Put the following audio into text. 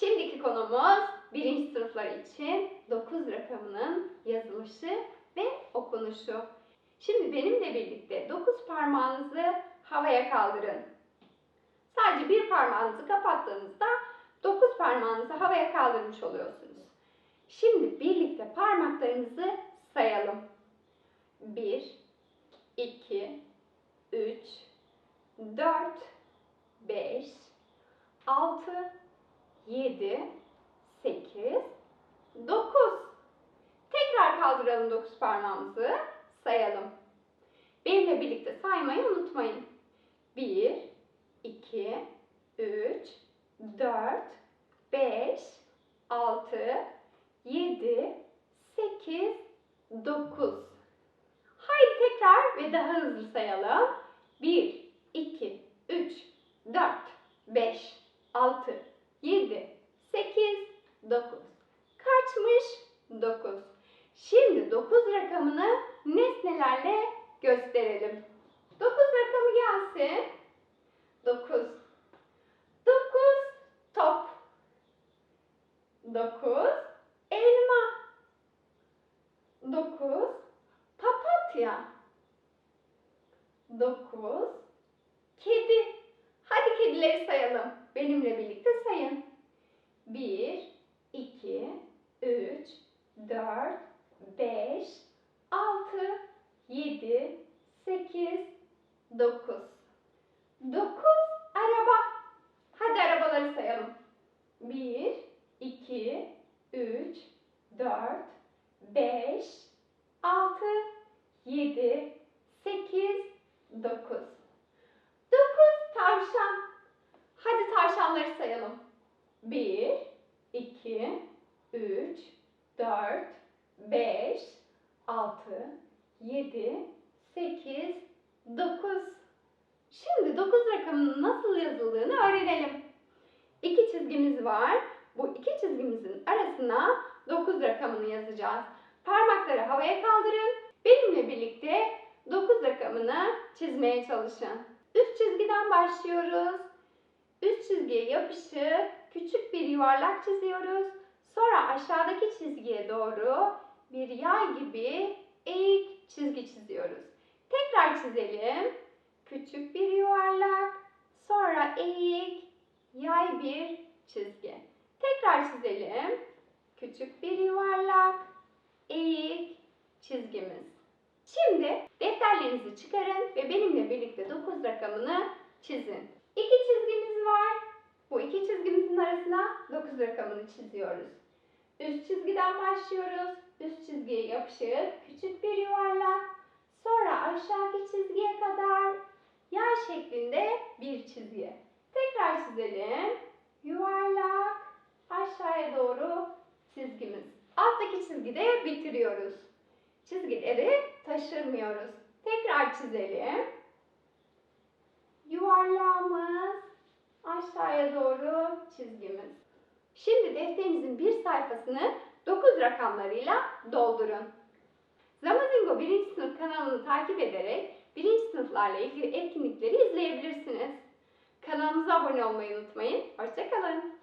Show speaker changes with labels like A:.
A: Şimdiki konumuz birinci sınıflar için 9 rakamının yazılışı ve okunuşu. Şimdi benimle birlikte 9 parmağınızı havaya kaldırın. Sadece bir parmağınızı kapattığınızda 9 parmağınızı havaya kaldırmış oluyorsunuz. Şimdi birlikte parmaklarınızı sayalım. 1, 2, 3, 4, 5, 6, 7, 8, 9. Tekrar kaldıralım 9 parmağımızı. Sayalım. Benimle birlikte saymayı unutmayın. 1, 2, 3, 4, 5, 6, 7, 8, 9. Haydi tekrar ve daha hızlı sayalım. 1, 2, 3, 4, 5, 6, 7, 8, 9. Kaçmış? 9. Şimdi 9 rakamını nesnelerle gösterelim. 9 rakamı gelsin. 9. 9 top. 9 elma. 9 papatya. 9 kedi. Hadi kedileri sayalım. Benimle birlikte sayın. 1 2 3 4 5 6 7 8 9 9 araba. Hadi arabaları sayalım. 1 2 3 4 5 6 7 8 9 9 tavşan. Hadi tavşanları sayalım. 1 2 3 4 5 6 7 8 9 Şimdi 9 rakamının nasıl yazıldığını öğrenelim. İki çizgimiz var. Bu iki çizgimizin arasına 9 rakamını yazacağız. Parmakları havaya kaldırın. Benimle birlikte 9 rakamını çizmeye çalışın. Üst çizgiden başlıyoruz. Üst çizgiye yapışık küçük bir yuvarlak çiziyoruz. Sonra aşağıdaki çizgiye doğru bir yay gibi eğik çizgi çiziyoruz. Tekrar çizelim. Küçük bir yuvarlak, sonra eğik, yay bir çizgi. Tekrar çizelim. Küçük bir yuvarlak, eğik çizgimiz. Şimdi defterlerinizi çıkarın ve benimle birlikte 9 rakamını çizin. İki. Bu iki çizgimizin arasına 9 rakamını çiziyoruz. Üst çizgiden başlıyoruz. Üst çizgiye yapışık küçük bir yuvarlak. Sonra aşağıki çizgiye kadar yay şeklinde bir çizgi. Tekrar çizelim. Yuvarlak aşağıya doğru çizgimiz. Alttaki çizgide bitiriyoruz. Çizgileri taşırmıyoruz. Tekrar çizelim. Aşağıya doğru çizgimiz. Şimdi defterinizin bir sayfasını 9 rakamlarıyla doldurun. Zamazingo 1. sınıf kanalını takip ederek 1. sınıflarla ilgili etkinlikleri izleyebilirsiniz. Kanalımıza abone olmayı unutmayın. Hoşçakalın.